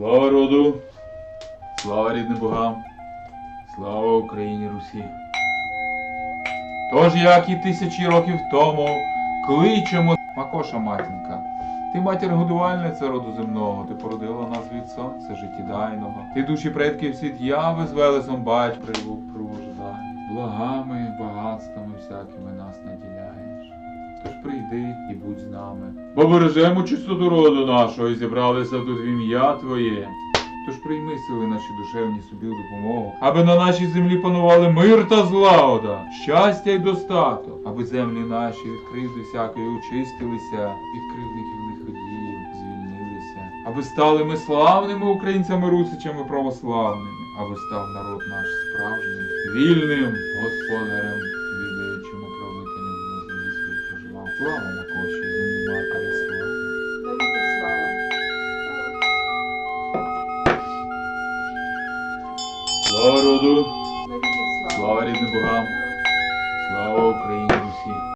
Слава роду, слава рідним богам, слава Україні Русі. Тож, як і тисячі років тому, кличемо Макоша матінка. Ти матір годувальниця роду земного, ти породила нас від сонця життєдайного. Ти душі предків світ яви з велесом бач провождай. Благами, багатствами всякими нас наділяєш. Тож прийди і будь з нами. Бо бережемо чистоту роду нашого і зібралися тут в ім'я Твоє. Тож прийми сили наші душевні собі допомогу, аби на нашій землі панували мир та злагода, щастя й достаток, аби землі наші від кривди всякої очистилися, від кривдників лиходіїв звільнилися, аби стали ми славними українцями русичами православними, аби став народ наш справжнім, вільним господарем, Слава Макоші, землі матері слава. Навіки слава. Слава роду, Навіки слава. слава рідним богам, слава Україні Русі.